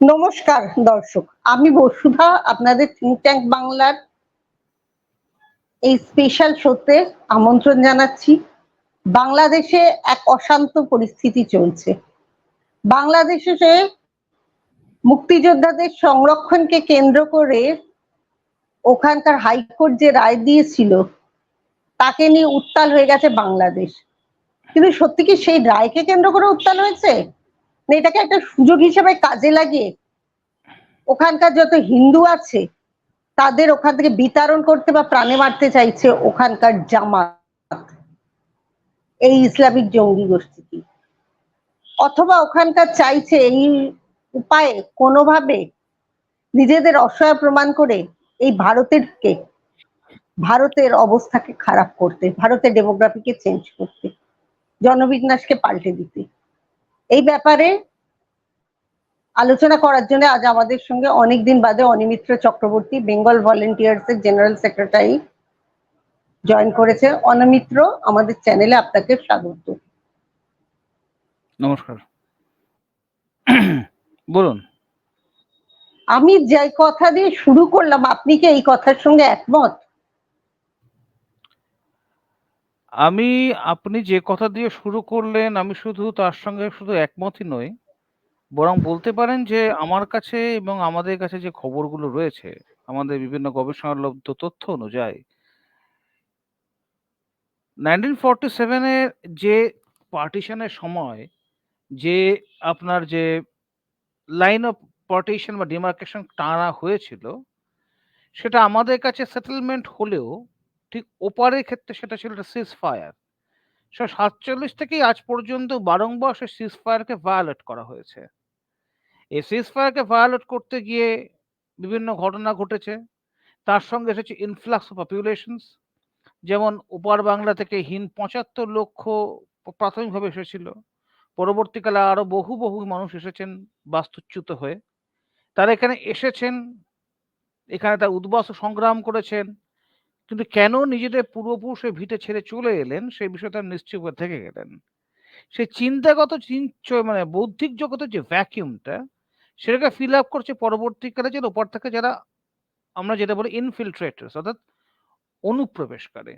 নমস্কার, দর্শক। আমি বসুধা, আপনাদের থিঙ্ক ট্যাঙ্ক বাংলার এই স্পেশাল শোতে আমন্ত্রণ জানাচ্ছি। বাংলাদেশে এক অশান্ত পরিস্থিতি চলছে। বাংলাদেশে মুক্তিযোদ্ধাদের সংরক্ষণকে কেন্দ্র করে ওখানকার হাইকোর্ট যে রায় দিয়েছিল, তাকে নিয়ে উত্তাল হয়ে গেছে বাংলাদেশ। কিন্তু সত্যি কি সেই রায়কে কেন্দ্র করে উত্তাল হয়েছে? এটাকে একটা সুযোগ হিসেবে কাজে লাগিয়ে ওখানকার যত হিন্দু আছে, তাদের ওখান থেকে বিতরণ করতে বা প্রাণে মারতে চাইছে ওখানকার জামাত। এই ইসলামিক জঙ্গি গোষ্ঠীটি। অথবা ওখানকার চাইছে এই উপায়ে কোনোভাবে নিজেদের অসহায় প্রমাণ করে এই ভারতের কে ভারতের অবস্থাকে খারাপ করতে, ভারতের ডেমোগ্রাফিকে চেঞ্জ করতে, জনবিন্যাসকে পাল্টে দিতে। এই ব্যাপারে আলোচনা করার জন্য আজ আমাদের সঙ্গে অনেকদিন বাদে অনিমিত্র চক্রবর্তী বেঙ্গল ভলেন্টিয়ার্স এর জেনারেল সেক্রেটারি জয়েন করেছে। অনমিত্র আমাদের চ্যানেলে আপনাকে স্বাগত। নমস্কার। বলুন। আমি যে কথা দিয়ে শুরু করলাম আপনি কি এই কথার সঙ্গে একমত? আমি, আপনি যে কথা দিয়ে শুরু করলেন, আমি শুধু তার সঙ্গে শুধু একমতই নই। বরং বলতে পারেন যে, আমার কাছে এবং আমাদের কাছে যে খবরগুলো রয়েছে, আমাদের বিভিন্ন গবেষণালব্ধ তথ্য অনুযায়ী নাইনটিন ফর্টি সেভেনের যে পার্টিশনের সময়, যে আপনার যে লাইন অফ পার্টিশন বা ডিমার্কেশন টানা হয়েছিল, সেটা আমাদের কাছে সেটেলমেন্ট হলেও ঠিক ওপারের ক্ষেত্রে সেটা ছিল একটা সিজ ফায়ার সে সাতচল্লিশ থেকেই আজ পর্যন্ত বারংবার সে সিজ ফায়ারকে ভায়োলেট করা হয়েছে। এই সিজ ফায়ারকে ভায়োলেট করতে গিয়ে বিভিন্ন ঘটনা ঘটেছে। তার সঙ্গে এসেছে ইনফ্লাক্স পপুলেশনস যেমন ওপার বাংলা থেকে হিন পঁচাত্তর লক্ষ প্রাথমিকভাবে এসেছিল। পরবর্তীকালে আরও বহু বহু মানুষ এসেছেন বাস্তুচ্যুত হয়ে। তারা এখানে এসেছেন, এখানে তার উদ্বাস সংগ্রাম করেছেন। কিন্তু কেন নিজেদের পূর্বপুরুষের ভিটে ছেড়ে চলে এলেন, সেই বিষয়ে তার নিশ্চয় থেকে গেলেন। সেই চিন্তাগত চিন- মানে বৌদ্ধিক জগতের যে ভ্যাকিউমটা সেটাকে ফিল আপ করছে পরবর্তীকালে যে ওপর থেকে যারা আমরা যেটা বলি ইনফিল্ট্রেটার্স অর্থাৎ অনুপ্রবেশকারী।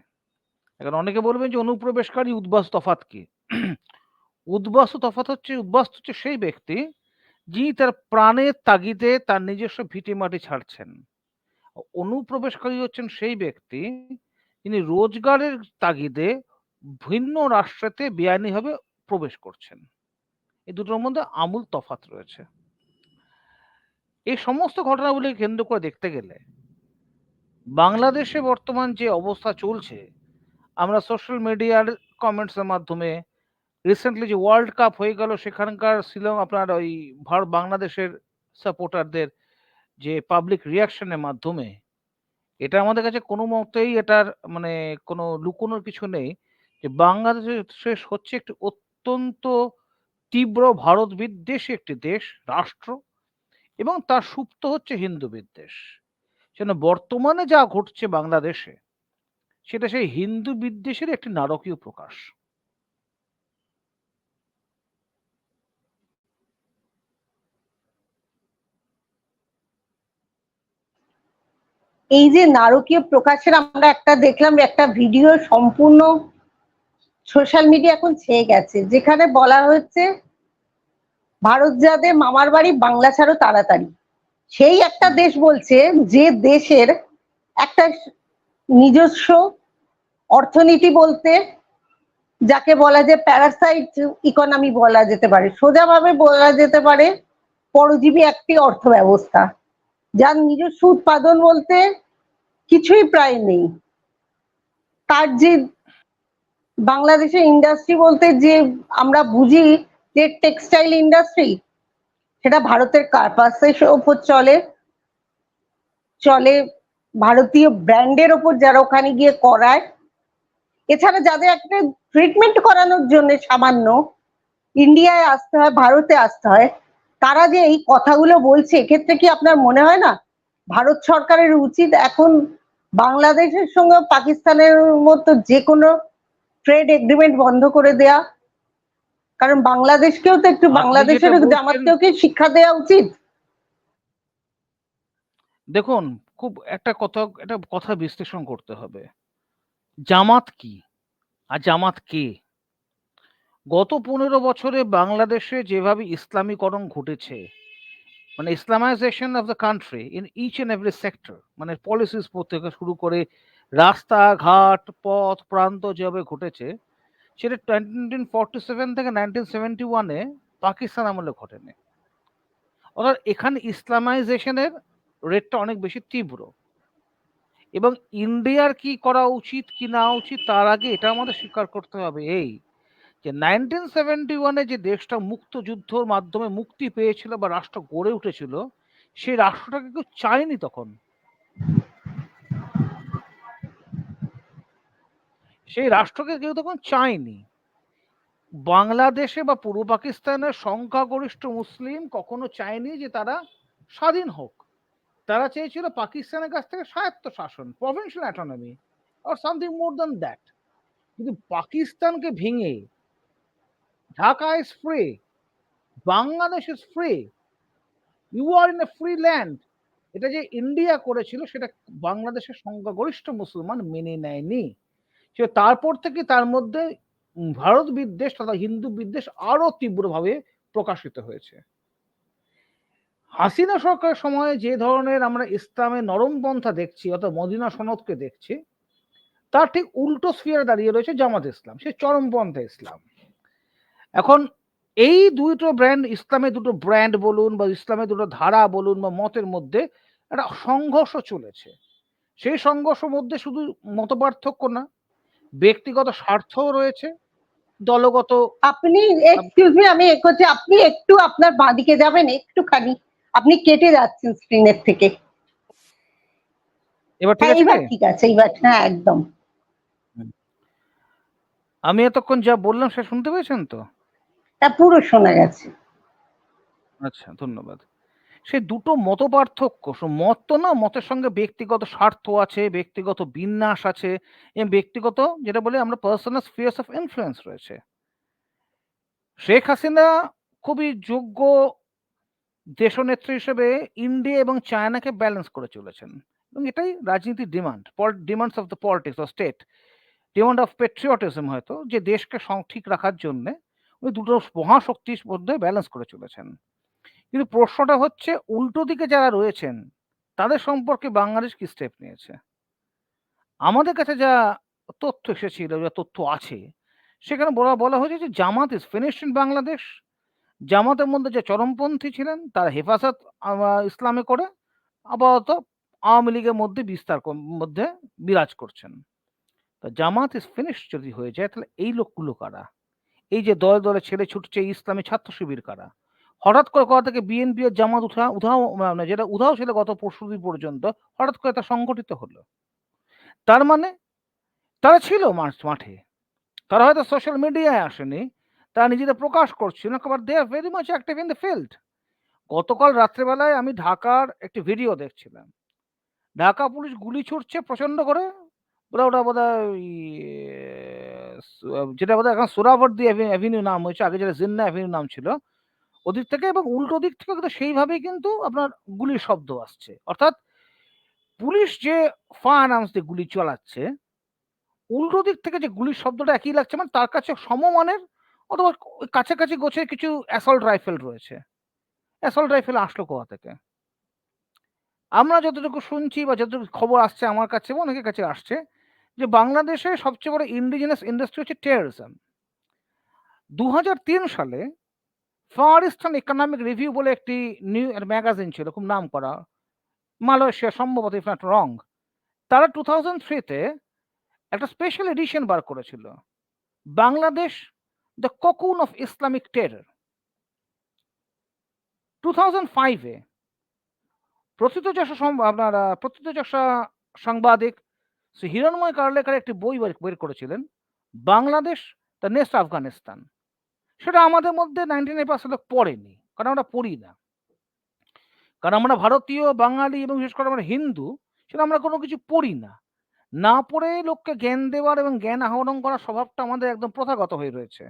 এখন অনেকে বলবেন যে অনুপ্রবেশকারী উদ্বাস তফাত কি? উদ্বাস তফাত হচ্ছে উদ্বাস হচ্ছে সেই ব্যক্তি যিনি তার প্রাণের তাগিদে তার নিজস্ব ভিটে মাটি ছাড়ছেন। অনুপ্রবেশকারী হচ্ছেন সেই ব্যক্তি যিনি রোজগারের তাগিদে ভিন্ন রাষ্ট্রেতে বেআইনিভাবে প্রবেশ করছেন। এই দুটোর মধ্যে আমূল তফাত রয়েছে। এই সমস্ত ঘটনাগুলি কেন্দ্র করে দেখতে গেলে বাংলাদেশে বর্তমান যে অবস্থা চলছে, আমরা সোশ্যাল মিডিয়ার কমেন্টসের মাধ্যমে রিসেন্টলি যে ওয়ার্ল্ড কাপ হয়ে গেল, সেখানকার শিলং আপনার ওই ভারত বাংলাদেশের সাপোর্টারদের যে পাবলিক রিয়াকশনের মাধ্যমে, এটা আমাদের কাছে কোনো মতেই এটার মানে কোনো লুকোনোর কিছু নেই যে বাংলাদেশ হচ্ছে একটি অত্যন্ত তীব্র ভারত বিদ্বেষী একটি দেশ, রাষ্ট্র এবং তার সুপ্ত হচ্ছে হিন্দু বিদ্বেষ। সেন বর্তমানে যা ঘটছে বাংলাদেশে, সেটা সেই হিন্দু বিদ্বেষের একটি নারকীয় প্রকাশ। এই যে নারকীয় প্রকাশের আমরা একটা দেখলাম একটা ভিডিও সম্পূর্ণ সোশ্যাল মিডিয়া এখন ছেয়ে গেছে, যেখানে বলা হচ্ছে ভারত যাদের মামার বাড়ি, বাংলা ছাড়ো তাড়াতাড়ি। সেই একটা দেশ বলছে যে দেশের একটা নিজস্ব অর্থনীতি বলতে যাকে বলা যায় প্যারাসাইট ইকোনমি বলা যেতে পারে, সোজাভাবে বলা যেতে পারে পরজীবী একটি অর্থ ব্যবস্থা যার নিজস্ব উৎপাদন বলতে কিছুই প্রায় নেই। তার যে বাংলাদেশের ইন্ডাস্ট্রি বলতে যে আমরা বুঝি যে টেক্সটাইল ইন্ডাস্ট্রি সেটা ভারতের কার্পাসের ওপর চলে। চলে ভারতীয় ব্র্যান্ডের ওপর যারা ওখানে গিয়ে করায়। এছাড়া যাদের একটা ট্রিটমেন্ট করানোর জন্য সামান্য ইন্ডিয়ায় আসতে হয়, ভারতে আসতে হয়, তারা যে এই কথাগুলো বলছে, এক্ষেত্রে কি আপনার মনে হয় না ভারত সরকারের উচিত এখন বাংলাদেশের সঙ্গে পাকিস্তানের মতো যে কোনো ট্রেড এগ্রিমেন্ট বন্ধ করে দেয়া কারণ বাংলাদেশকেও তো একটু বাংলাদেশের যেটা বলছেন- জামাতকেও কি শিক্ষা দেওয়া উচিত দেখুন খুব একটা কথা একটা কথা বিশ্লেষণ করতে হবে। জামাত কি? আর জামাত কে? গত ১৫ বছরে বাংলাদেশে যেভাবে ইসলামীকরণ ঘটেছে, মানে Islamisation of the country in each and every sector মানে পলিসিস থেকে শুরু করে রাস্তাঘাট, পথ, প্রান্ত যেভাবে ঘটেছে, সেটা 1947 থেকে নাইনটিন সেভেন্টি ওয়ানে পাকিস্তান আমলে ঘটেনি। অর্থাৎ এখানে ইসলামাইজেশনের রেটটা অনেক বেশি তীব্র। এবং ইন্ডিয়ার কি করা উচিত কি না উচিত তার আগে এটা আমাদের স্বীকার করতে হবে এই যে নাইনটিন সেভেন্টি ওয়ানে যে দেশটা মুক্ত যুদ্ধর মাধ্যমে মুক্তি পেয়েছিল বা রাষ্ট্র গড়ে উঠেছিল, সেই রাষ্ট্রটাকে কেউ চায়নি তখন। সেই রাষ্ট্রকে কেউ তখন চায়নি। বাংলাদেশে বা পূর্ব পাকিস্তানের সংখ্যাগরিষ্ঠ মুসলিম কখনো চায়নি যে তারা স্বাধীন হোক। তারা চেয়েছিল পাকিস্তানের কাছ থেকে স্বায়ত্ত শাসন প্রভিন্সিয়াল অ্যাটনমি আর সামথিং মোর দ্যান দ্যাট কিন্তু পাকিস্তানকে ভেঙে Dhaka is free Bangladesh is free you are in a free land এটা যে ইন্ডিয়া করেছিল, সেটা বাংলাদেশের সংখ্যাগরিষ্ঠ মুসলমান মেনে নেয়নি। সে তারপর থেকে তার মধ্যে ভারত বিদ্বেষ তথা হিন্দু বিদ্বেষ আরও তীব্রভাবে প্রকাশিত হয়েছে। হাসিনা সরকারের সময়ে যে ধরনের আমরা ইসলামের নরম পন্থা দেখছি, অর্থাৎ মদিনা সনদকে দেখছি, তার ঠিক উল্টো স্ফিয়ারে দাঁড়িয়ে রয়েছে জামাত ইসলাম। সে চরমপন্থা ইসলাম। এখন এই দুটো ব্র্যান্ড ইসলামের দুটো ব্র্যান্ড বলুন বা ইসলামের দুটো ধারা বলুন বা মতের মধ্যে একটা সংঘর্ষ চলেছে। সেই সংঘর্ষের মধ্যে শুধু মতপার্থক্য না ব্যক্তিগত স্বার্থও রয়েছে দলগত আপনি এক্সকিউজ মি আমি করছি আপনি একটু আপনার বাঁদিকে যাবেন একটুখানি। আপনি কেটে যাচ্ছেন স্ক্রিনের থেকে। এবার ঠিক হ্যাঁ আছে? এবার ঠিক আছে এবার হ্যাঁ একদম। আমি এতক্ষণ যা বললাম সে শুনতে পেয়েছেন তো? তা পুরো শোনা গেছে। আচ্ছা ধন্যবাদ। সেই দুটো মত পার্থক্য মত তো না, মতের সঙ্গে ব্যক্তিগত স্বার্থ আছে, ব্যক্তিগত বিন্যাস আছে এবং ব্যক্তিগত যেটা বলে আমরা পার্সোনাল স্পিয়ার্স অফ ইনফ্লুয়েন্স রয়েছে। শেখ হাসিনা খুবই যোগ্য দেশনেত্রী হিসেবে ইন্ডিয়া এবং চায়নাকে ব্যালেন্স করে চলেছেন। এবং এটাই রাজনীতির demand demands of the politics of state demand of patriotism হয়তো, যে দেশকে সং- ঠিক রাখার জন্য ওই দুটো মহাশক্তির মধ্যে ব্যালেন্স করে চলেছেন। কিন্তু প্রশ্নটা হচ্ছে, উল্টো দিকে যারা রয়েছেন, তাদের সম্পর্কে বাংলাদেশ কি স্টেপ নিয়েছে? আমাদের কাছে যা তথ্য এসেছিল, যা তথ্য আছে, সেখানে বলা বলা হয়েছে যে Jamaat is finish in Bangladesh জামাতের মধ্যে যে চরমপন্থী ছিলেন, তারা হেফাজত ইসলামে করে আপাতত আওয়ামী লীগের মধ্যে বিস্তার মধ্যে বিরাজ করছেন। তা জামাত ইজ ফিনিশ যদি হয়ে যায়, তাহলে এই লোকগুলো কারা? এই যে দলে দলে ছেলে ছুটছে ইসলামী ছাত্র শিবির কারা? হঠাৎ করে কথা থেকে বিএনপি এর জামাত উঠা, উধাও মানে যেটা উধাও ছিল গত পরশু দিন পর্যন্ত, হঠাৎ করে তা সংগঠিত হলো। তার মানে তারা ছিল মাঠ- তারা হয়তো সোশ্যাল মিডিয়ায় আসেনি, তারা নিজেদের প্রকাশ করছিল না but they are very much active in the field গতকাল রাত্রেবেলায় আমি ঢাকার একটি ভিডিও দেখছিলাম। ঢাকা পুলিশ গুলি ছুটছে প্রচণ্ড করে, ওরা ওটা বোধ যেটা বোধ এখন সোরাবর্দি অ্যাভিনিউ নাম হয়েছে, আগে যেটা জিন্না অ্যাভিনিউ নাম ছিল, ওদিক থেকে এবং উল্টো দিক থেকে কিন্তু সেইভাবেই কিন্তু আপনার গুলির শব্দ আসছে। অর্থাৎ পুলিশ যে ফায়ার দিয়ে গুলি চালাচ্ছে, উল্টো দিক থেকে যে গুলির শব্দটা একই লাগছে মানে তার কাছে সমমানের অথবা কাছাকাছি গোছে কিছু অ্যাসল্ট রাইফেল রয়েছে। অ্যাসল্ট রাইফেল আসলো কোথা থেকে? আমরা যতটুকু শুনছি বা যতটুকু খবর আসছে আমার কাছে অনেকের কাছে আসছে যে বাংলাদেশে সবচেয়ে বড় ইন্ডিজিনাস ইন্ডাস্ট্রি হচ্ছে টেররিজম দু সালে ফার ইস্টার্ন ইকোনমিক রিভিউ বলে একটি নিউ ম্যাগাজিন ছিল, খুব নাম করা। মালয়েশিয়া সম্ভবত ইফ নট রং তারা টু থাউজেন্ড থ্রিতে একটা স্পেশাল এডিশন বার করেছিল। Bangladesh the cocoon of Islamic terror two thousand ফাইভে প্রথিতযশা সম- আপনার প্রথিতযশা সাংবাদিক শ্রী হিরণময় কার্লেকার একটি বই বের করেছিলেন, বাংলাদেশ দ্য নেক্সট আফগানিস্তান সেটা আমাদের মধ্যে নাইনটি নাইন পার্সেন্ট লোক পড়েনি, কারণ আমরা পড়ি না। কারণ আমরা ভারতীয়, বাঙালি এবং বিশেষ করে আমরা হিন্দু, সেটা আমরা কোনো কিছু পড়ি না। না পড়ে লোককে জ্ঞান দেওয়ার এবং জ্ঞান আহরণ করার স্বভাবটা আমাদের একদম প্রথাগত হয়ে রয়েছে।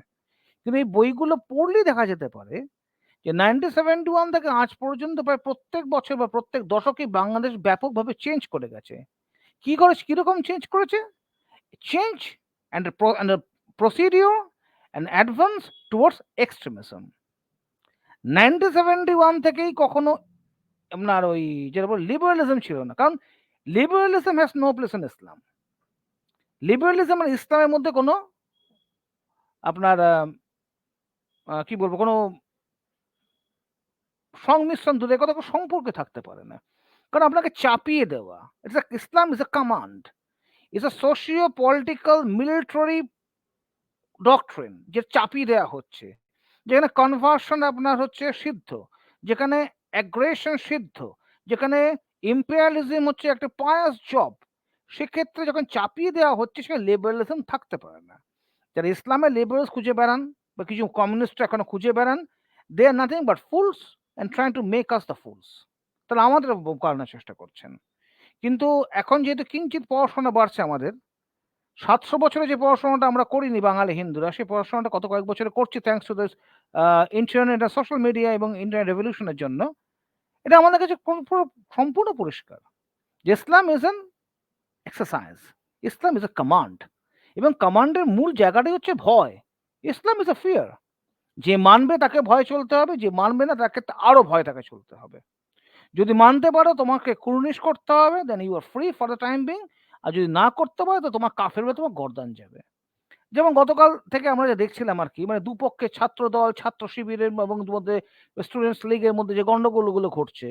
কিন্তু এই বইগুলো পড়লেই দেখা যেতে পারে যে নাইনটিন সেভেন্টি ওয়ান থেকে আজ পর্যন্ত প্রায় প্রত্যেক বছর বা প্রত্যেক দশকে বাংলাদেশ ব্যাপকভাবে চেঞ্জ করে গেছে। কি করেছে? কীরকম চেঞ্জ করেছে? Change and and procedure and advance towards extremism nineteen seventy one থেকেই কখনো আপনার ওই যেটা লিবারালিজম ছিল না। কারণ liberalism has no place in Islam liberalism আর ইসলামের মধ্যে কোনো আপনার কি বলব? কোনো সংমিশ্রণ দূরে কথা সম্পর্কে থাকতে পারে না। কারণ আপনাকে চাপিয়ে দেওয়া। It's Islam is a command is a socio political military doctrine যে চাপিয়ে দেওয়া হচ্ছে। যেখানে কনভার্সন আপনার হচ্ছে সিদ্ধ, যেখানে অ্যাগ্রেশন সিদ্ধ, যেখানে ইম্পেরিয়ালিজম হচ্ছে একটা পায়াস জব সেক্ষেত্রে যখন চাপিয়ে দেওয়া হচ্ছে, সেখানে লিবারালিজম থাকতে পারে না। যারা ইসলামে লিবারালস খুঁজে বেড়ান বা কিছু কমিউনিস্ট এখনও খুঁজে বেড়ান they are nothing but fools and trying to make us the fools তাহলে আমাদের করানোর চেষ্টা করছেন। কিন্তু এখন যেহেতু কিঞ্চিত পড়াশোনা বাড়ছে আমাদের, সাতশো বছরে যে পড়াশোনাটা আমরা করিনি বাঙালি হিন্দুরা, সেই পড়াশোনাটা কত কয়েক বছরে করছি থ্যাংকস টু দিস ইন্টারনেট আর সোশ্যাল মিডিয়া এবং ইন্টারনেট রেভলিউশনের জন্য, এটা আমাদের কাছে পুরো- পুরো সম্পূর্ণ পরিষ্কার যে Islam is an exercise Islam is a command এবং কমান্ডের মূল জায়গাটাই হচ্ছে ভয়। ইসলাম ইজ এ ফিয়ার যে মানবে তাকে ভয় চলতে হবে, যে মানবে না তাকে তা- আরও ভয় তাকে চলতে হবে। যদি মানতে পারো তোমাকে কুর্নিশ করতে হবে then you are free for the time being আর যদি না করতে পারো, তো তোমার কাফের হয়ে তোমার গর্দান যাবে। যেমন গতকাল থেকে আমরা যে দেখছিলাম আর কি মানে দুপক্ষে ছাত্র দল ছাত্র শিবিরের এবং মধ্যে স্টুডেন্টস লীগের মধ্যে যে গন্ডগোলগুলো ঘটছে,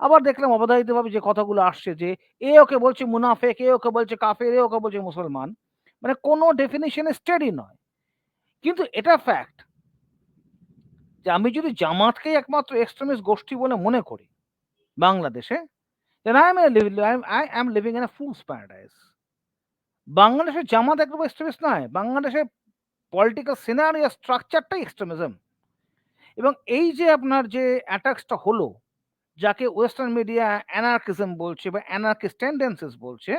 আবার দেখলাম অবধারিতভাবে যে কথাগুলো আসছে যে, এ ওকে বলছে মুনাফেক, এ ওকে বলছে কাফের, এ ওকে বলছে মুসলমান মানে কোনো ডেফিনেশনে স্টেডি নয়। কিন্তু এটা ফ্যাক্ট যে আমি যদি জামাতকেই একমাত্র এক্সট্রিমিস্ট গোষ্ঠী বলে মনে করি বাংলাদেশে in a fool's paradise. বাংলাদেশের জামাত একদম এক্সট্রিমিস্ট নয়, বাংলাদেশের পলিটিক্যাল সিনারিও স্ট্রাকচারটাই এক্সট্রিমিজম এবং এই যে আপনার যে অ্যাটাকসটা হলো, যাকে ওয়েস্টার্ন মিডিয়া অ্যানার্কিজম বলছে বা অ্যানার্কিস্ট টেন্ডেন্সিস বলছে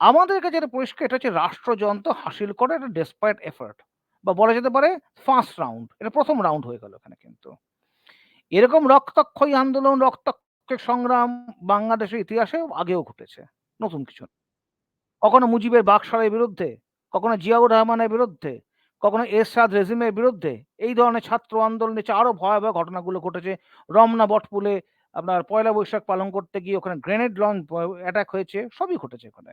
আমাদের কাছে যেটা পরিষ্কার, এটা হচ্ছে রাষ্ট্রযন্ত্র হাসিল করে একটা ডেসপাইট এফার্ট বা বলা যেতে পারে ফার্স্ট রাউন্ড এটা প্রথম রাউন্ড হয়ে গেল এখানে কিন্তু এরকম রক্তক্ষয়ী আন্দোলন রক্তক্ষয়ী সংগ্রাম বাংলাদেশের ইতিহাসে আগেও ঘটেছে, নতুন কিছু। কখনো মুজিবের বাকশালের বিরুদ্ধে, কখনো জিয়াউর রহমানের বিরুদ্ধে, কখনো এরশাদ রেজিমের বিরুদ্ধে এই ধরনের ছাত্র আন্দোলনের চেয়ে আরও ভয়াবহ ঘটনাগুলো ঘটেছে রমনা বটপুলে আপনার পয়লা বৈশাখ পালন করতে গিয়ে ওখানে গ্রেনেড লঞ্চ অ্যাটাক হয়েছে, সবই ঘটেছে ওখানে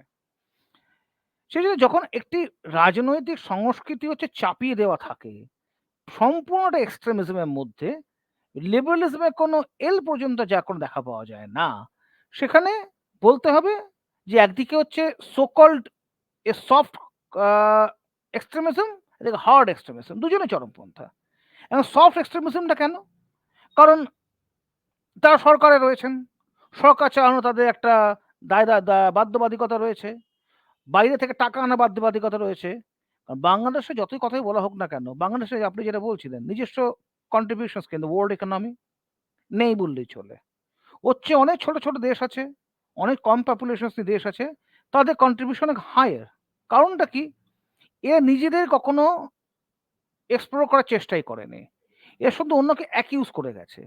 সেই জন্য যখন একটি রাজনৈতিক সংস্কৃতি হচ্ছে চাপিয়ে দেওয়া থাকে, সম্পূর্ণটা এক্সট্রিমিজমের মধ্যে লিবারালিজমের কোনো এল পর্যন্ত যা কোনো দেখা পাওয়া যায় না, সেখানে বলতে হবে যে একদিকে হচ্ছে so called a soft extremism এদিকে হার্ড এক্সট্রিমিজম দুজনে চরমপন্থা। এবং সফট এক্সট্রিমিজমটা কেন? কারণ তারা সরকারে রয়েছেন, সরকার চালানো তাদের একটা দায় বাধ্যবাধিকতা রয়েছে, বাইরে থেকে টাকা আনা বাধ্যবাধিকতা রয়েছে। বাংলাদেশে যতই কথাই বলা হোক না কেন, বাংলাদেশে আপনি যেটা বলছিলেন, নিজস্ব কন্ট্রিবিউশনস কিন্তু ওয়ার্ল্ড ইকোনমি নেই বললেই চলে। হচ্ছে অনেক ছোট ছোট দেশ আছে অনেক কম পপুলেশন দেশ আছে তাদের কন্ট্রিবিউশন অনেক হায়ার কারণটা কি? এ নিজেদের কখনো এক্সপ্লোর করার চেষ্টাই করেনি। এ শুধু অন্যকে অ্যাকিউজ করে গেছে।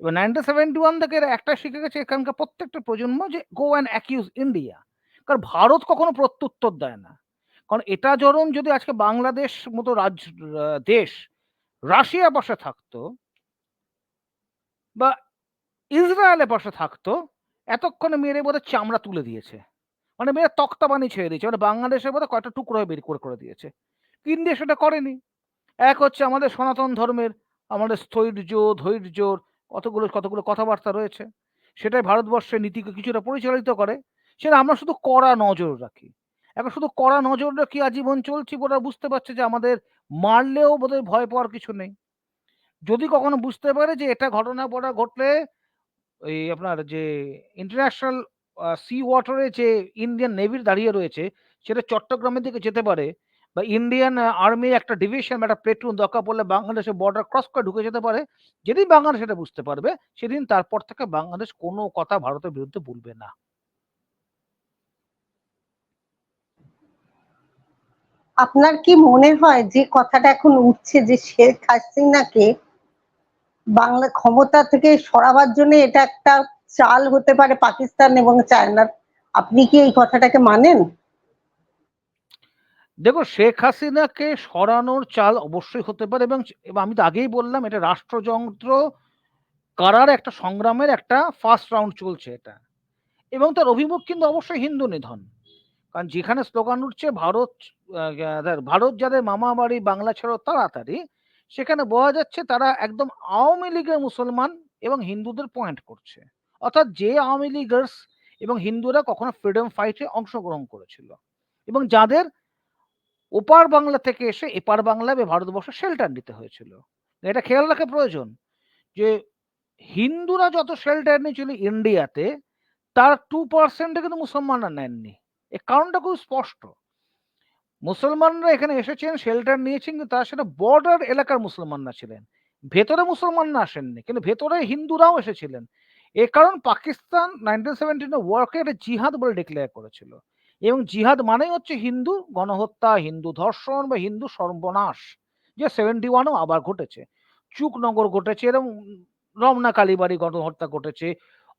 এবার নাইনটিন সেভেন্টি ওয়ান থেকে এরা একটা শিখে গেছে এখানকার প্রত্যেকটা প্রজন্ম যে গো অ্যান্ড অ্যাকিউজ ইন্ডিয়া কারণ ভারত কখনো প্রত্যুত্তর দেয় না। কারণ এটা ধরুন যদি আজকে বাংলাদেশ মতো আহ, দেশ রাশিয়া বসে থাকতো বা ইসরায়েলের পাশে থাকতো, এতক্ষণে মেরে বোধহয় চামড়া তুলে দিয়েছে। মানে মেরে তক্তা বানিয়ে ছেড়ে দিয়েছে। মানে বাংলাদেশের বোধহয় কয়টা টুকরো বের করে করে দিয়েছে। ইন্ডিয়া সেটা করেনি? এক হচ্ছে আমাদের সনাতন ধর্মের আমাদের স্থৈর্য ধৈর্য কতগুলো কতগুলো কথাবার্তা রয়েছে। সেটাই ভারতবর্ষের নীতিকে কিছুটা পরিচালিত করে। সেটা আমরা শুধু কড়া নজর রাখি। এখন শুধু কড়া নজর রাখি আজীবন চলছি ওরা বুঝতে পারছে যে আমাদের মারলেও বোধহয় ভয় পাওয়ার কিছু নেই। যদি কখনো বুঝতে পারে যে এটা ঘটনা বড় ঘটলে, এই আপনার যে ইন্টারন্যাশনাল সি ওয়াটারে যে ইন্ডিয়ান নেভির দাঁড়িয়ে রয়েছে, সেটা চট্টগ্রামের দিকে যেতে পারে বা ইন্ডিয়ান আর্মি একটা ডিভিশন একটা প্লেটুন দরকার পড়লে বাংলাদেশে বর্ডার ক্রস করে ঢুকে যেতে পারে। যেদিন বাংলাদেশ এটা বুঝতে পারবে, সেদিন তারপর থেকে বাংলাদেশ কোনো কথা ভারতের বিরুদ্ধে বলবে না। আপনার কি মনে হয় যে কথাটা এখন উঠছে যে শেখ হাসিনাকে বাংলা ক্ষমতা থেকে সরাবার জন্য এটা একটা চাল হতে পারে পাকিস্তান এবং চায়নার? আপনি কি এই কথাটাকে মানেন? দেখো, শেখ হাসিনাকে সরানোর চাল অবশ্যই হতে পারে এবং আমি তো আগেই বললাম, এটা রাষ্ট্রযন্ত্র করার একটা সংগ্রামের একটা ফার্স্ট রাউন্ড চলছে এটা। এবং তার অভিমুখ কিন্তু অবশ্যই হিন্দু নিধন। কারণ যেখানে স্লোগান উঠছে, ভারত ভারত যাদের মামা বাড়ি বাংলা ছাড়ো তাড়াতাড়ি, সেখানে বোঝা যাচ্ছে তারা একদম আওয়ামী লীগের মুসলমান এবং হিন্দুদের পয়েন্ট করছে। অর্থাৎ যে আওয়ামী লীগার্স এবং হিন্দুরা কখনো ফ্রিডম ফাইটে অংশগ্রহণ করেছিল এবং যাদের ওপার বাংলা থেকে এসে এপার বাংলা বা ভারতবর্ষে শেল্টার নিতে হয়েছিল। এটা খেয়াল রাখা প্রয়োজন যে হিন্দুরা যত শেল্টার নিয়েছিল ইন্ডিয়াতে তার টু পার্সেন্টে কিন্তু মুসলমানরা নেননি। এর কারণটা খুব স্পষ্ট। মুসলমানরা এখানে এসেছেন শেল্টার নিয়েছেন, কিন্তু তার সেটা বর্ডার এলাকার মুসলমানরা ছিলেন। ভেতরে মুসলমানরা আসেননি, কিন্তু ভেতরে হিন্দুরাও এসেছিলেন। এ কারণ পাকিস্তান নাইনটিন সেভেন্টিনে ওয়ার্কে একটা জিহাদ বলে ডিক্লেয়ার করেছিল। এবং জিহাদ মানেই হচ্ছে হিন্দু গণহত্যা, হিন্দু ধর্ষণ বা হিন্দু সর্বনাশ, যে সেভেন্টি ওয়ানও আবার ঘটেছে। চুকনগর ঘটেছে, এবং রমনা কালীবাড়ি গণহত্যা ঘটেছে।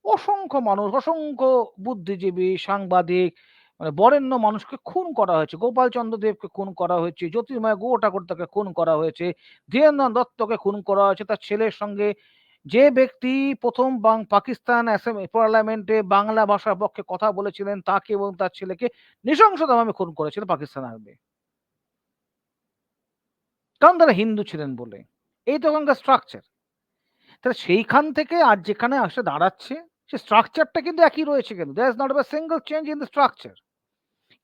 অসংখ্য মানুষ, অসংখ্য বুদ্ধিজীবী, সাংবাদিক মানে বরেণ্য মানুষকে খুন করা হয়েছে। গোপাল চন্দ্র দেবকে খুন করা হয়েছে, জ্যোতির্ময় গো ঠাকুরতাকে খুন করা হয়েছে ধীরেন্দ্র দত্তকে খুন করা হয়েছে। তার ছেলের সঙ্গে যে ব্যক্তি প্রথম বাং পাকিস্তান পার্লামেন্টে বাংলা ভাষার পক্ষে কথা বলেছিলেন, তাকে এবং তার ছেলেকে নৃশংসভাবে খুন করেছিল পাকিস্তান আর্মি। কারণ তারা হিন্দু ছিলেন বলে। এই তো ওখানকার স্ট্রাকচার তাহলে সেইখান থেকে আর যেখানে আসে দাঁড়াচ্ছে, সে স্ট্রাকচারটা কিন্তু একই রয়েছে কিন্তু। There is not a single change in the structure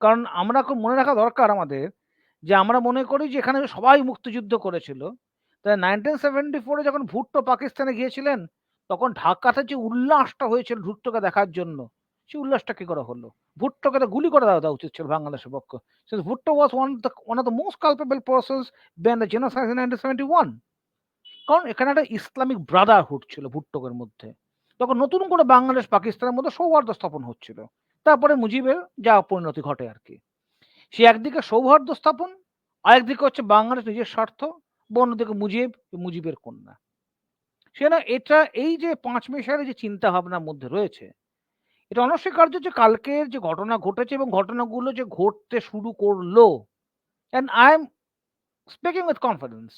কারণ আমরা খুব মনে রাখা দরকার আমাদের যে, আমরা মনে করি যে, এখানে সবাই মুক্তিযুদ্ধ করেছিল। তাই নাইনটিন সেভেন্টি ফোরে যখন ভুট্টো পাকিস্তানে গিয়েছিলেন, তখন ঢাকাতে যে উল্লাসটা হয়েছিল ভুট্টোকে দেখার জন্য সেই উল্লাসটা কি করে হলো? ভুট্টোকে তো গুলি করে দেওয়া দেওয়া উচিত ছিল বাংলাদেশের পক্ষ। Bhutto was one of the one of the most culpable persons behind the genocide nineteen seventy one কারণ এখানে একটা ইসলামিক ব্রাদারহুড ছিল ভুট্টোকের মধ্যে। তখন নতুন করে বাংলাদেশ পাকিস্তানের মধ্যে সৌহার্দ্য স্থাপন হচ্ছিল। তারপরে মুজিবের যা পরিণতি ঘটে আর কি। সে একদিকে সৌহার্দ্য স্থাপন, আরেকদিকে হচ্ছে বাংলাদেশ নিজের স্বার্থ বা অন্যদিকে মুজিব, মুজিবের কন্যা। সে না, এটা, এই যে পাঁচ মেশারের যে চিন্তা ভাবনার মধ্যে রয়েছে, এটা অনস্বীকার্য যে কালকের যে ঘটনা ঘটেছে এবং ঘটনাগুলো যে ঘটতে শুরু করল। And I am speaking with confidence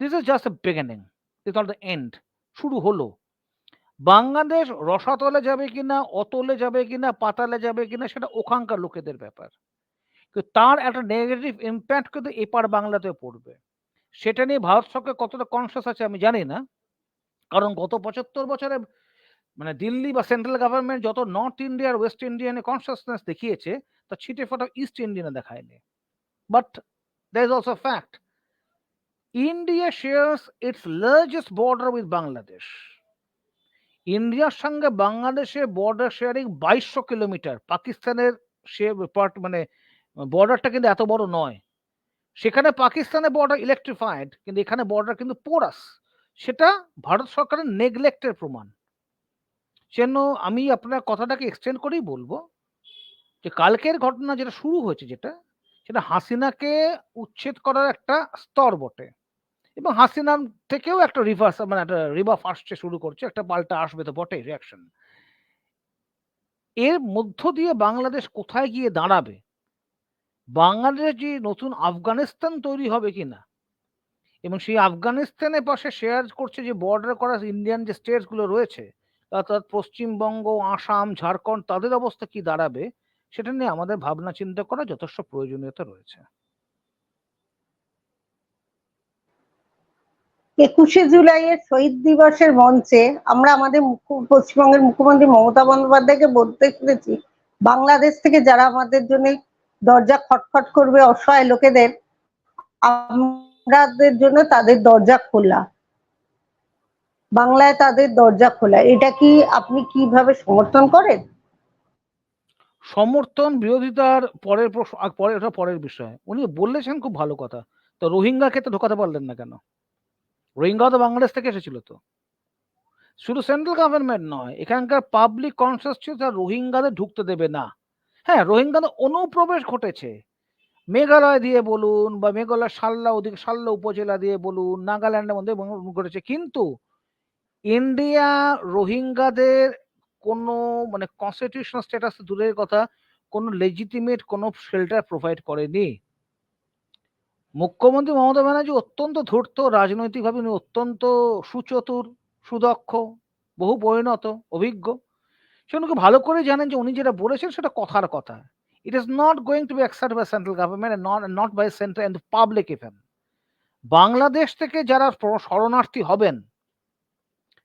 this is just a beginning is not the end শুরু হলো। বাংলাদেশ রসাতলে যাবে কিনা, অতলে যাবে কিনা, পাতালে যাবে কিনা সেটা ওখানকার লোকেদের ব্যাপার। তার একটা নেগেটিভ ইম্প্যাক্ট কিন্তু এপার বাংলাতে পড়বে। সেটা নিয়ে ভারত সরকার কতটা কনসিয়াস আছে আমি জানি না। কারণ গত পঁচাত্তর বছরে মানে দিল্লি বা সেন্ট্রাল গভর্নমেন্ট যত নর্থ ইন্ডিয়া আর ওয়েস্ট ইন্ডিয়ানে কনসিয়াসনেস দেখিয়েছে, তা ছিটে ফোটা ইস্ট ইন্ডিয়ানে দেখায়নি। But there is also fact India shares its largest border with Bangladesh ইন্ডিয়ার সঙ্গে বাংলাদেশের বর্ডার শেয়ারিং বাইশশো কিলোমিটার। পাকিস্তানের সে পার্ট মানে বর্ডারটা কিন্তু এত বড় নয়। সেখানে পাকিস্তানের বর্ডার ইলেকট্রিফাইড কিন্তু এখানে বর্ডার কিন্তু পোরাস সেটা ভারত সরকারের নেগলেক্টের প্রমাণ। সেজন্য আমি আপনার কথাটাকে এক্সটেন্ড করেই বলব যে, কালকের ঘটনা যেটা শুরু হয়েছে যেটা, সেটা হাসিনাকে উচ্ছেদ করার একটা স্তর বটে। এবং হাসিনার থেকেও একটা রিভার্স মানে একটা রিভার্স আসছে, শুরু করছে, একটা পাল্টা আসবে তো বটে রিয়াকশন এর মধ্য দিয়ে বাংলাদেশ কোথায় গিয়ে দাঁড়াবে? বাংলাদেশ যে নতুন আফগানিস্তান তৈরি হবে কিনা এবং সেই আফগানিস্তানের পাশে শেয়ার করছে যে বর্ডার করা ইন্ডিয়ান যে স্টেটসগুলো রয়েছে, অর্থাৎ পশ্চিমবঙ্গ, আসাম, ঝাড়খণ্ড, তাদের অবস্থা কি দাঁড়াবে, সেটা নিয়ে আমাদের ভাবনা চিন্তা করা যথেষ্ট প্রয়োজনীয়তা রয়েছে। একুশে জুলাইয়ের শহীদ দিবসের মঞ্চে আমরা আমাদের পশ্চিমবঙ্গের মুখ্যমন্ত্রী মমতা বন্দ্যোপাধ্যায়কে বলতে শুনেছি, বাংলাদেশ থেকে যারা আমাদের জন্য দরজা খটখট করবে অসহায় লোকেদের আমাদের জন্য তাদের দরজা খোলা। বাংলায় তাদের দরজা খোলা। এটা কি আপনি কীভাবে সমর্থন করেন? সমর্থন, বিরোধিতার পরের প্রশ্ন পরে ওটা পরের বিষয়। উনি বলেছেন খুব ভালো কথা। তো রোহিঙ্গা ক্ষেত্রে ঢোকাতে পারলেন না কেন? রোহিঙ্গা তো বাংলাদেশ থেকে এসেছিল তো। শুধু সেন্ট্রাল গভর্নমেন্ট নয়, এখানকার পাবলিক কনসিয়াস ছিল রোহিঙ্গাদের ঢুকতে দেবে না। হ্যাঁ রোহিঙ্গাদের অনুপ্রবেশ ঘটেছে। মেঘালয় দিয়ে বলুন বা মেঘালয় সাল্লা ওদিকে, সাল্লা উপজেলা দিয়ে বলুন, নাগাল্যান্ডের মধ্যে ঘটেছে। কিন্তু ইন্ডিয়া রোহিঙ্গাদের কোনো মানে কনস্টিটিউশনাল স্ট্যাটাস দূরের কথা, কোনো লেজিটিমেট কোনো শেল্টার প্রোভাইড করেনি। মুখ্যমন্ত্রী মমতা ব্যানার্জি অত্যন্ত ধূর্ত, রাজনৈতিকভাবে উনি অত্যন্ত সুচতুর, সুদক্ষ, বহু পরিণত, অভিজ্ঞ। সে উনি ভালো করে জানেন যে উনি যেটা বলেছেন সেটা কথার কথা। It is not going to be accept by central government not not by central and public even Bangladesh থেকে যারা শরণার্থী হবেন,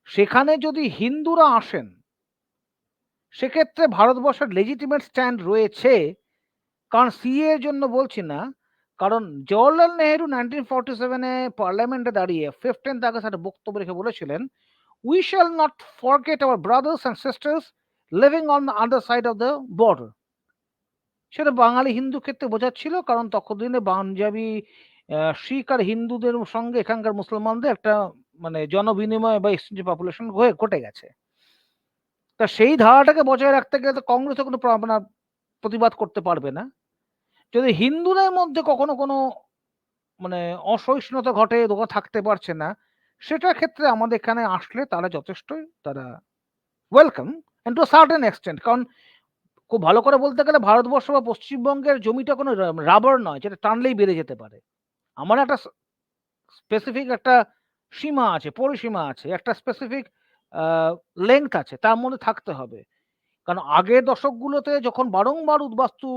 সেখানে যদি হিন্দুরা আসেন, সেক্ষেত্রে ভারতবর্ষের লেজিটিমেট স্ট্যান্ড রয়েছে। কারণ সিএ এর জন্য বলছি না কারণ জওয়াহরলাল নেহেরু নাইনটিন ফর্টি সেভেনে পার্লামেন্টে দাঁড়িয়ে ফিফটিন্থ আগস্ট একটা বক্তব্য রেখে বলেছিলেন we shall not forget our brothers and sisters living on other side of the border সেটা বাঙালি হিন্দু ক্ষেত্রে বোঝাচ্ছিল, কারণ তখন দিনে পাঞ্জাবি শিখ আর হিন্দুদের সঙ্গে এখানকার মুসলমানদের একটা মানে জনবিনিময় বা এক্সচেঞ্জ পপুলেশন হয়ে ঘটে গেছে। তা সেই ধারাটাকে বজায় রাখতে গেলে তো কংগ্রেসও কোনো প্রতিবাদ করতে পারবে না। যদি হিন্দুদের মধ্যে কখনো কোনো মানে অসহিষ্ণুতা ঘটে দোকা থাকতে পারছে না, সেটার ক্ষেত্রে আমাদের এখানে আসলে তারা যথেষ্টই তারা welcome and to certain extent কারণ খুব ভালো করে বলতে গেলে ভারতবর্ষ বা পশ্চিমবঙ্গের জমিটা কোনো রাবার নয়, যেটা টানলেই বেড়ে যেতে পারে। আমার একটা স্পেসিফিক একটা সীমা আছে, পরিসীমা আছে, একটা স্পেসিফিক লেংথ আছে, তার মধ্যে থাকতে হবে। কারণ আগের দশকগুলোতে যখন বারংবার উদ্বাস্তু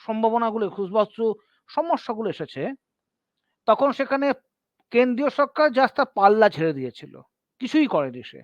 সম্ভাবনাগুলো উদ্বাস্তু সমস্যাগুলো এসেছে, তখন সেখানে কেন্দ্রীয় সরকার জাস্ট পাল্লা ছেড়ে দিয়েছিল। কিছুই করেনি সে।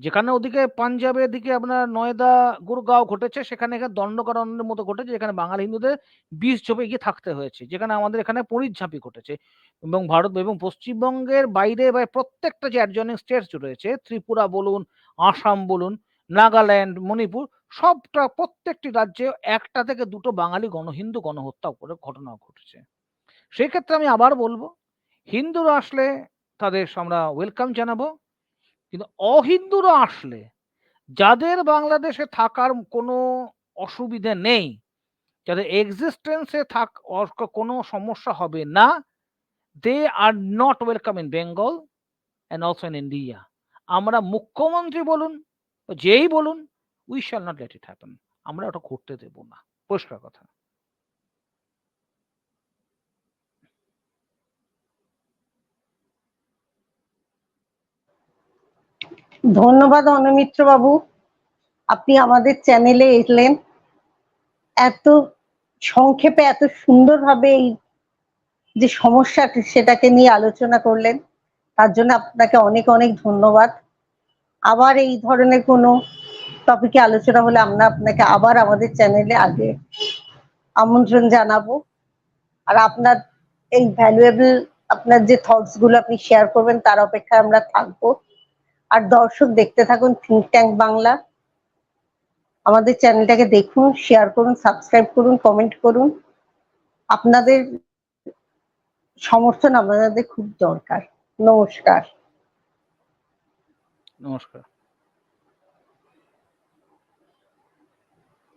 যেখানে ওদিকে পাঞ্জাবের দিকে আপনার নয়দা, গুরগাঁও ঘটেছে, সেখানে এখানে দণ্ডকারণ্যের মতো ঘটেছে, যেখানে বাঙালি হিন্দুদের বিষ ঝোপে গিয়ে থাকতে হয়েছে। যেখানে আমাদের এখানে পরিঝাঁপি ঘটেছে এবং ভারত এবং পশ্চিমবঙ্গের বাইরে বা প্রত্যেকটা যে অ্যাডজয়নিং স্টেটস রয়েছে, ত্রিপুরা বলুন, আসাম বলুন নাগাল্যান্ড, মণিপুর সবটা প্রত্যেকটি রাজ্যে একটা থেকে দুটো বাঙালি গণহিন্দু গণহত্যা করে ঘটনা ঘটেছে। সেক্ষেত্রে আমি আবার বলব, হিন্দুরা আসলে তাদের আমরা ওয়েলকাম জানাব, কিন্তু অহিন্দুরা আসলে যাদের বাংলাদেশে থাকার কোনো অসুবিধে নেই, যাদের এক্সিস্টেন্সে থাক কোনো সমস্যা হবে না they are not welcome in Bengal and also in India আমরা মুখ্যমন্ত্রী বলুন যেই বলুন we shall not let it happen আমরা ওটা করতে দেব না। পরিষ্কার কথা। ধন্যবাদ অনুমিত্র বাবু। আপনি আমাদের চ্যানেলে এলেন। এত সংক্ষেপে এত সুন্দরভাবে এই যে সমস্যা সেটাকে নিয়ে আলোচনা করলেন। তার জন্য আপনাকে অনেক অনেক ধন্যবাদ। আবার এই ধরনের কোনো টপিকে আলোচনা হলে আমরা আপনাকে আবার আমাদের চ্যানেলে আগে আমন্ত্রণ জানাব। আর আপনার এই ভ্যালুয়েবল আপনার যে থটসগুলো আপনি শেয়ার করবেন, তার অপেক্ষায় আমরা থাকব। আর দর্শক দেখতে থাকুন থিঙ্ক ট্যাঙ্ক বাংলা। আমাদের চ্যানেলটাকে দেখুন শেয়ার করুন সাবস্ক্রাইব করুন কমেন্ট করুন। আপনাদের সমর্থন আমাদের খুব দরকার। নমস্কার। নমস্কার